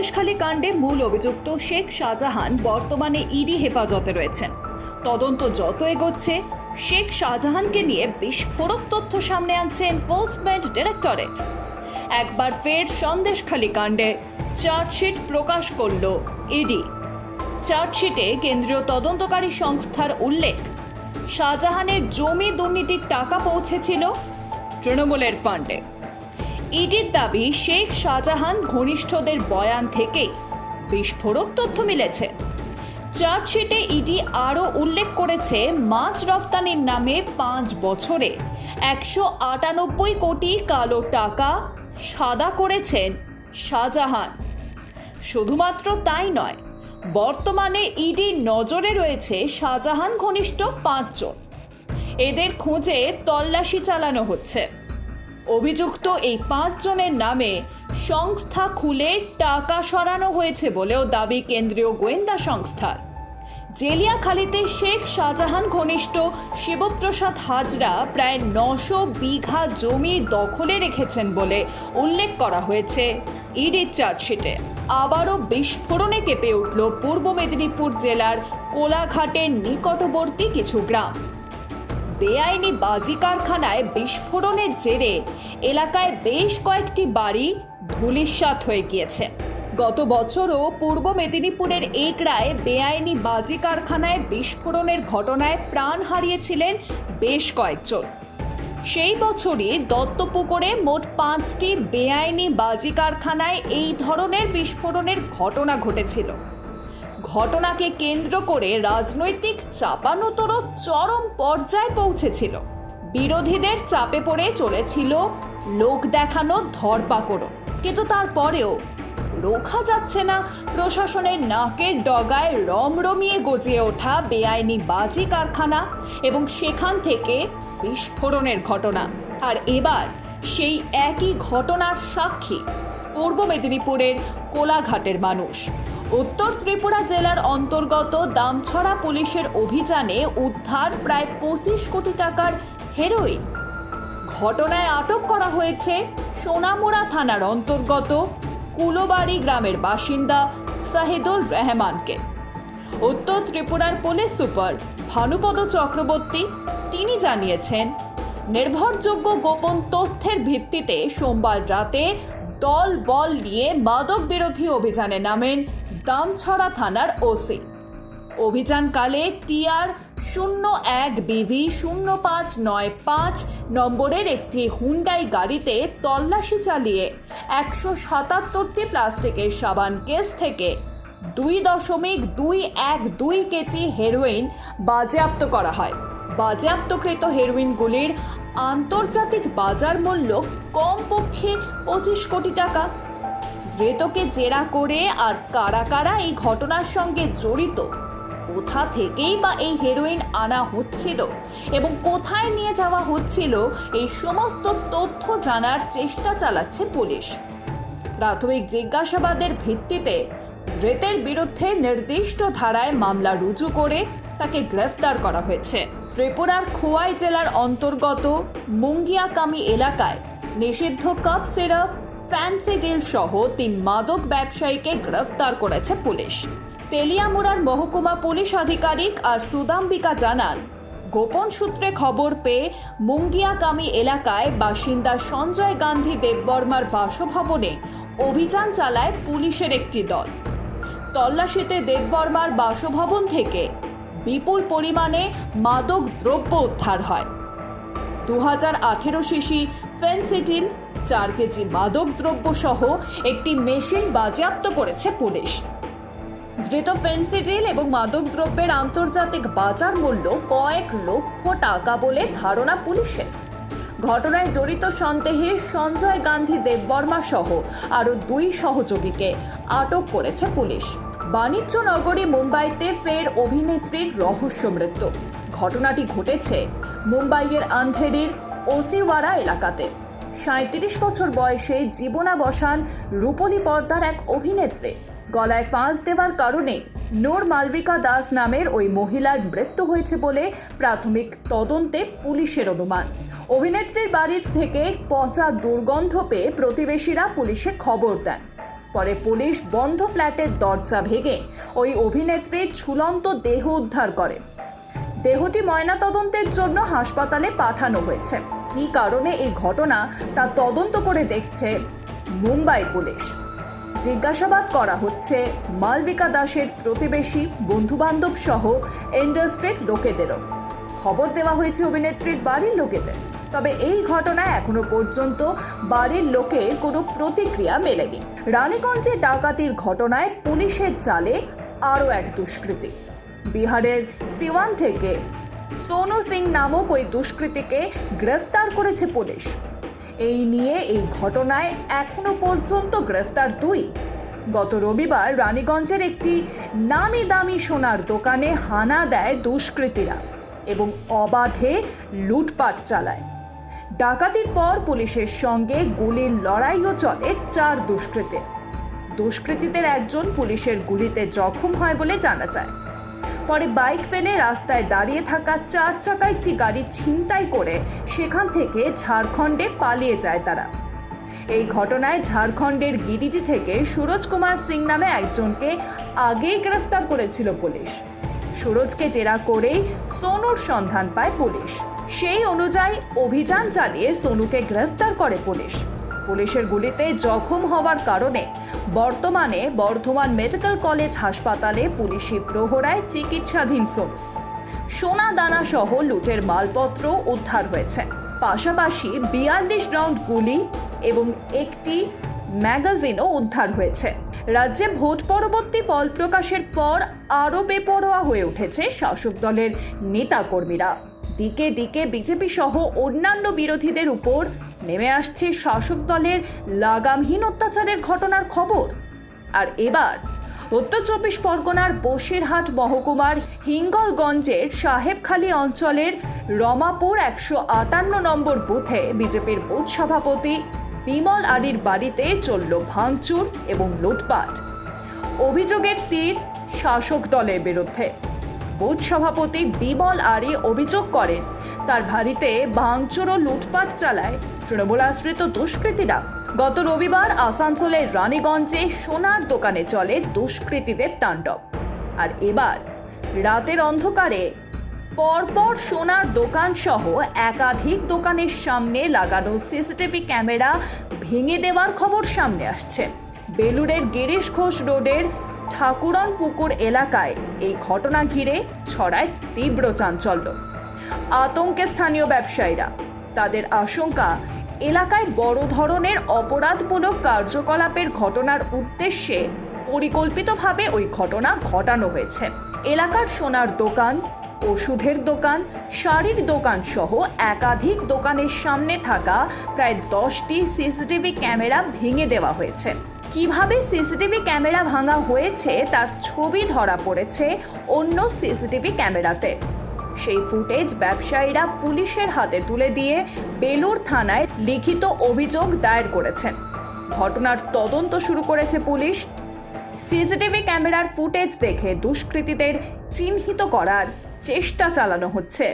সন্দেশখালী কাণ্ডে মূল অভিযুক্ত শেখ শাহজাহান বর্তমানে ইডি হেফাজতে রয়েছেন। তদন্ত যত এগোচ্ছে, শেখ শাহজাহানকে নিয়ে বিস্ফোরক তথ্য সামনে আনছে এনফোর্সমেন্ট ডিরেক্টরেট একবার ফের সন্দেশখালী কাণ্ডে চার্জশিট প্রকাশ করল ইডি। চার্জশিটে কেন্দ্রীয় তদন্তকারী সংস্থার উল্লেখ, শাহজাহানের জমি দুর্নীতির টাকা পৌঁছেছিল তৃণমূলের ফান্ডে। ইডির দাবি, শেখ শাহজাহান ঘনিষ্ঠদের বয়ান থেকেই বিস্ফোরক তথ্য মিলেছে। চার্জশিটে ইডি আরও উল্লেখ করেছে, মাছ রফতানির নামে পাঁচ বছরে একশো আটানব্বই কোটি কালো টাকা সাদা করেছেন শাহজাহান। শুধুমাত্র তাই নয়, বর্তমানে ইডির নজরে রয়েছে শাহজাহান ঘনিষ্ঠ পাঁচজন। এদের খোঁজে তল্লাশি চালানো হচ্ছে। অভিযুক্ত এই পাঁচজনের নামে সংস্থা খুলে টাকা সরানো হয়েছে বলেও দাবি কেন্দ্রীয় গোয়েন্দা সংস্থার। জেলিয়াখালীতে শেখ শাহজাহান ঘনিষ্ঠ শিবপ্রসাদ হাজরা প্রায় নশো বিঘা জমি দখলে রেখেছেন বলে উল্লেখ করা হয়েছে ইডির চার্জশিটে। আবারও বিস্ফোরণে কেঁপে উঠল পূর্ব মেদিনীপুর জেলার কোলাঘাটের নিকটবর্তী কিছু গ্রাম। বেআইনি বাজি কারখানায় বিস্ফোরণের জেরে এলাকায় বেশ কয়েকটি বাড়ি ধূলিসাৎ হয়ে গিয়েছে। গত বছরও পূর্ব মেদিনীপুরের একরায় বেআইনি বাজি কারখানায় বিস্ফোরণের ঘটনায় প্রাণ হারিয়েছিলেন বেশ কয়েকজন। সেই বছরই দত্তপুকুরে মোট পাঁচটি বেআইনি বাজি কারখানায় এই ধরনের বিস্ফোরণের ঘটনা ঘটেছিল। ঘটনাকে কেন্দ্র করে রাজনৈতিক চাপানোতর চরম পর্যায়ে পৌঁছেছিল। বিরোধীদের চাপে পড়ে চলেছিল লোক দেখানো ধরপাকড় কিন্তু তারপরেও রোখা যাচ্ছে না, প্রশাসনের নাকের ডগায় রমরমিয়ে গজিয়ে ওঠা বেআইনি বাজি কারখানা এবং সেখান থেকে বিস্ফোরণের ঘটনা। আর এবার সেই একই ঘটনার সাক্ষী পূর্ব মেদিনীপুরের কোলাঘাটের মানুষ। উত্তর ত্রিপুরা জেলার অন্তর্গত দামছড়া পুলিশের অভিযানে উদ্ধার প্রায় পঁচিশ কোটি টাকার হেরোইন। ঘটনায় আটক করা হয়েছে সোনামুড়া থানার অন্তর্গত কুলোবাড়ি গ্রামের বাসিন্দা সাহিদুল রহমানকে। উত্তর ত্রিপুরার পুলিশ সুপার ভানুপদ চক্রবর্তী, তিনি জানিয়েছেন, নির্ভরযোগ্য গোপন তথ্যের ভিত্তিতে সোমবার রাতে দল বল নিয়ে মাদক বিরোধী অভিযানে নামেন দামছড়া থানার ওসি। অভিযানকালে টিআর শূন্য এক বিভি শূন্য পাঁচ নয় পাঁচ নম্বরের একটি হুন্ডাই গাড়িতে তল্লাশি চালিয়ে একশো সাতাত্তরটি প্লাস্টিকের সাবান কেস থেকে দুই দশমিক দুই এক দুই কেজি হেরোইন বাজেয়াপ্ত করা হয়। বাজেয়াপ্তকৃত হেরোইনগুলির আন্তর্জাতিক বাজার মূল্য কমপক্ষে পঁচিশ কোটি টাকা। ধৃতকে জেরা করে আর কারা কারা এই ঘটনার সঙ্গে জড়িত? কোথা থেকেই বা এই হেরোইন আনা হচ্ছিল? এবং কোথায় নিয়ে যাওয়া হচ্ছিল? এই সমস্ত তথ্য জানার চেষ্টা চালাচ্ছে পুলিশ। প্রাথমিক জিজ্ঞাসাবাদের ভিত্তিতে ধৃতের বিরুদ্ধে নির্দিষ্ট ধারায় মামলা রুজু করে তাকে গ্রেফতার করা হয়েছে। ত্রিপুরার খোয়াই জেলার অন্তর্গত মুঙ্গিয়াকামি এলাকায় নিষিদ্ধ কাপ সিরাপ ফ্যান্সি ডিল সহ তিন মাদক ব্যবসায়ীকে গ্রেফতার করেছে পুলিশ। তেলিয়ামুড়ার মহকুমা পুলিশ আধিকারিক আর সুদাম্বিকা জানান, গোপন সূত্রে খবর পেয়ে মুঙ্গিয়াকামি এলাকায় বাসিন্দা সঞ্জয় গান্ধী দেববর্মার বাসভবনে অভিযান চালায় পুলিশের একটি দল। তল্লাশিতে দেববর্মার বাসভবন থেকে বিপুল পরিমাণে মাদক দ্রব্য উদ্ধার হয়। দু হাজার আঠেরো শিশি ফেন্সিটিন চার কেজি মাদক দ্রব্য সহ একটি মেশিন বাজেয়াপ্ত করেছে পুলিশ। ধৃত ফেন্সিডিল এবং মাদক দ্রব্যের আন্তর্জাতিক বাজার মূল্য কয়েক লক্ষ টাকা বলে ধারণা পুলিশের। ঘটনায় জড়িত সন্দেহে সঞ্জয় গান্ধী দেববর্মা সহ আরও দুই সহযোগীকে আটক করেছে পুলিশ। বাণিজ্য নগরী মুম্বাইতে ফের অভিনেত্রীর রহস্য মৃত্যু। ঘটনাটি ঘটেছে মুম্বাইয়ের আন্ধেরির ওসিওয়ারা এলাকাতে। সাঁত্রিশ বছর বয়সে জীবনা বসান রূপলী পর্দার এক অভিনেত্রী। গলায় ফাঁস দেওয়ার কারণে নূর মালবিকা দাস নামের ওই মহিলার মৃত্যু হয়েছে বলে প্রাথমিক তদন্তে পুলিশের অনুমান। অভিনেত্রীর বাড়ির থেকে পচা দুর্গন্ধ পেয়ে প্রতিবেশীরা পুলিশে খবর দেন। পরে পুলিশ বন্ধ ফ্ল্যাটের দরজা ভেঙে ওই অভিনেত্রীর ঝুলন্ত দেহ উদ্ধার করে। দেহটি ময়নাতদন্তের জন্য হাসপাতালে পাঠানো হয়েছে। কী কারণে এই ঘটনা তা তদন্ত করে দেখছে মুম্বাই পুলিশ। জিজ্ঞাসাবাদ করা হচ্ছে মালবিকা দাসের প্রতিবেশী, বন্ধুবান্ধব সহ ইন্ডাস্ট্রির লোকেদেরও। খবর দেওয়া হয়েছে অভিনেত্রীর বাড়ির লোকেদের। তবে এই ঘটনায় এখনও পর্যন্ত বাড়ির লোকে কোনো প্রতিক্রিয়া মেলেনি। রানীগঞ্জে ডাকাতির ঘটনায় পুলিশের চালে আরও এক দুষ্কৃতী। বিহারের সিওয়ান থেকে সোনু সিং নামক ওই দুষ্কৃতীকে গ্রেফতার করেছে পুলিশ। এই নিয়ে এই ঘটনায় এখনও পর্যন্ত গ্রেফতার দুই। গত রবিবার রানীগঞ্জের একটি নামি দামি সোনার দোকানে হানা দেয় দুষ্কৃতীরা এবং অবাধে লুটপাট চালায়। ডাকাতির পর পুলিশের সঙ্গে গুলির লড়াইও চলে চার দুষ্কৃতীর। দুষ্কৃতীদের একজন পুলিশের গুলিতে জখম হয় বলে জানা যায়। পরে বাইক ফেলে রাস্তায় দাঁড়িয়ে থাকা চার চাকা একটি গাড়ি ছিনতাই করে সেখান থেকে ঝাড়খণ্ডে পালিয়ে যায় তারা। এই ঘটনায় ঝাড়খণ্ডের গিরিডি থেকে সুরজ কুমার সিং নামে একজনকে আগেই গ্রেফতার করেছিল পুলিশ। সুরজকে জেরা করেই সোনুর সন্ধান পায় পুলিশ। সেই অনুযায়ী অভিযান চালিয়ে সোনুকে গ্রেফতার করে পুলিশ। পুলিশের গুলিতে জখম হওয়ার কারণে বর্তমানে বর্ধমান মেডিকেল কলেজ হাসপাতালে পুলিশি প্রহরায় চিকিৎসাধীন সোম সোনা দানা সহ লুটের মালপত্র উদ্ধার হয়েছে। পাশাপাশি বিয়াল্লিশ রাউন্ড গুলি এবং একটি ম্যাগাজিনও উদ্ধার হয়েছে। রাজ্যে ভোট পরবর্তী ফল প্রকাশের পর আরও বেপরোয়া হয়ে উঠেছে শাসক দলের নেতাকর্মীরা। দিকে দিকে বিজেপি সহ অন্যান্য বিরোধীদের উপর নেমে আসছে শাসক দলের লাগামহীন অত্যাচারের ঘটনার খবর। আর এবার উত্তর চব্বিশ পরগনার বসিরহাট মহকুমার হিঙ্গলগঞ্জের সাহেবখালী অঞ্চলের রমাপুর একশো আটান্ন নম্বর বুথে বিজেপির বুথ সভাপতি বিমল আলীর বাড়িতে চলল ভাঙচুর এবং লুটপাট। অভিযোগের তীর শাসক দলের বিরুদ্ধে। বুথ সভাপতি বিমল আরি অভিযোগ করেন, তার বাড়িতে ভাঙচুর ও লুটপাট চালায় তৃণমূল আশ্রিত দুষ্কৃতীরা। গত রবিবার আসানসোলের রানীগঞ্জে সোনার দোকানে চলে দুষ্কৃতীদের তাণ্ডব। আর এবার রাতের অন্ধকারে পরপর সোনার দোকান সহ একাধিক দোকানের সামনে লাগানো সিসিটিভি ক্যামেরা ভেঙে দেওয়ার খবর সামনে আসছে। বেলুড়ের গিরিশ ঘোষ রোডের ঠাকুরন পুকুর এলাকায় এই ঘটনা ঘিরে ছড়ায় তীব্র চাঞ্চল্য। আতঙ্কে স্থানীয় ব্যবসায়ীরা, তাদের আশঙ্কা, এলাকায় বড় ধরনের অপরাধমূলক কার্যকলাপের ঘটনার উদ্দেশ্যে পরিকল্পিতভাবে ওই ঘটনা ঘটানো হয়েছে। এলাকার সোনার দোকান ওষুধের দোকান, শাড়ির দোকান সহ একাধিক দোকানের সামনে থাকা প্রায় দশটি সিসিটিভি ক্যামেরা ভেঙে দেওয়া হয়েছে। কীভাবে সিসিটিভি ক্যামেরা ভাঙা হয়েছে তার ছবি ধরা পড়েছে অন্য সিসিটিভি ক্যামেরাতে। সেই ফুটেজ ব্যবসায়ীরা পুলিশের হাতে তুলে দিয়ে বেলুর থানায় লিখিত অভিযোগ দায়ের করেছেন। ঘটনার তদন্ত শুরু করেছে পুলিশ। সিসিটিভি ক্যামেরার ফুটেজ দেখে দুষ্কৃতীদের চিহ্নিত করার চেষ্টা চালানো হচ্ছে।